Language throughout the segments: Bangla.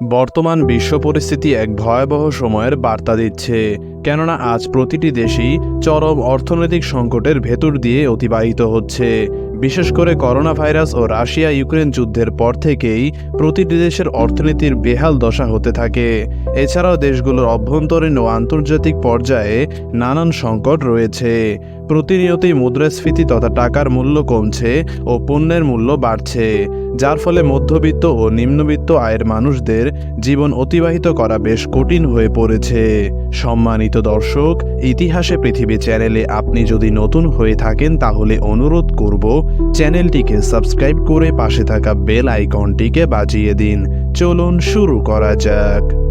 বর্তমান বিশ্ব পরিস্থিতি এক ভয়াবহ সময়ের বার্তা দিচ্ছে। কেননা আজ প্রতিটি দেশই চরম অর্থনৈতিক সংকটের ভেতর দিয়ে অতিবাহিত হচ্ছে। বিশেষ করে করোনা ভাইরাস ও রাশিয়া ইউক্রেন যুদ্ধের পর থেকেই প্রতিটি দেশের অর্থনীতির বেহাল দশা হতে থাকে। এছাড়াও দেশগুলোর অভ্যন্তরীণ ও আন্তর্জাতিক পর্যায়ে নানান সংকট রয়েছে। প্রতিনিয়তই মুদ্রাস্ফীতি তথা টাকার মূল্য কমছে ও পণ্যের মূল্য বাড়ছে। যার ফলে মধ্যবিত্ত ও নিম্নবিত্ত আয়ের মানুষদের জীবন অতিবাহিত করা বেশ কঠিন হয়ে পড়েছে। সম্মানিত দর্শক, ইতিহাসে পৃথিবী চ্যানেলে আপনি যদি নতুন হয়ে থাকেন তাহলে অনুরোধ করব, চ্যানেলটিকে সাবস্ক্রাইব করে পাশে থাকা বেল আইকনটিকে বাজিয়ে দিন। চলুন শুরু করা যাক।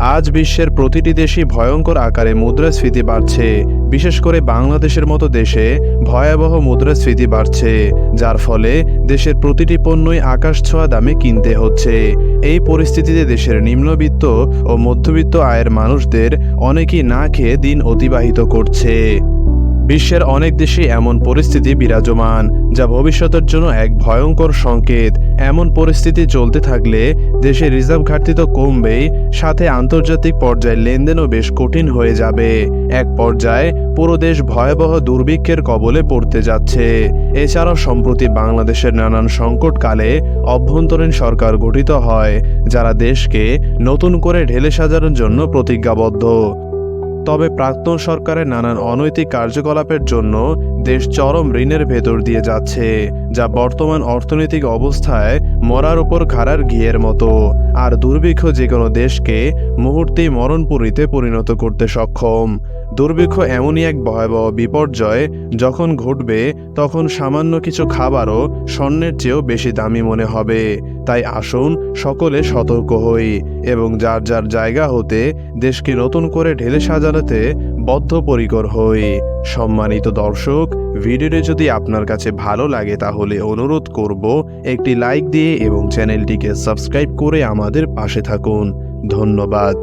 আজ বিশ্বের প্রতিটি দেশই ভয়ঙ্কর আকারে মুদ্রাস্ফীতি বাড়ছে। বিশেষ করে বাংলাদেশের মতো দেশে ভয়াবহ মুদ্রাস্ফীতি বাড়ছে, যার ফলে দেশের প্রতিটি পণ্যই আকাশ ছোঁয়া দামে কিনতে হচ্ছে। এই পরিস্থিতিতে দেশের নিম্নবিত্ত ও মধ্যবিত্ত আয়ের মানুষদের অনেকেই না খেয়ে দিন অতিবাহিত করছে। বিশ্বের অনেক দেশে এমন পরিস্থিতি বিরাজমান, যা ভবিষ্যতের জন্য এক ভয়ঙ্কর সংকেত। এমন পরিস্থিতি চলতে থাকলে দেশে রিজার্ভ ঘাটতি তো কমবেই, সাথে আন্তর্জাতিক পর্যায়ে লেনদেনও বেশ কঠিন হয়ে যাবে। এক পর্যায়ে পুরো দেশ ভয়াবহ দুর্ভিক্ষের কবলে পড়তে যাচ্ছে। এছাড়াও সম্প্রতি বাংলাদেশের নানান সংকটকালে অভ্যন্তরীণ সরকার গঠিত হয়, যারা দেশকে নতুন করে ঢেলে সাজানোর জন্য প্রতিজ্ঞাবদ্ধ। তবে প্রাক্তন সরকারের নানান অনৈতিক কার্যকলাপের জন্য দেশ চরম ঋণের ভেতর দিয়ে যাচ্ছে, যা বর্তমান অর্থনৈতিক অবস্থায় মরার উপর খাড়ার ঘিয়ের মতো, আর দুর্ভিক্ষ যে কোনো দেশকে মুহূর্তেই মরণপুরীতে পরিণত করতে সক্ষম। দুর্ভিক্ষ এমনই এক ভয়াবহ বিপর্যয় যখন ঘটবে, তখন সামান্য কিছু খাবারও স্বর্ণের চেয়েও বেশি দামি মনে হবে। তাই আসুন সকলে সতর্ক হই, এবং যার যার জায়গা হতে দেশকে নতুন করে ঢেলে সাজানোতে বদ্ধপরিকর হই। সম্মানিত দর্শক, ভিডিওটি যদি আপনার কাছে ভালো লাগে তাহলে অনুরোধ করব একটি লাইক দিয়ে এবং চ্যানেলটিকে সাবস্ক্রাইব করে আমাদের পাশে থাকুন। ধন্যবাদ।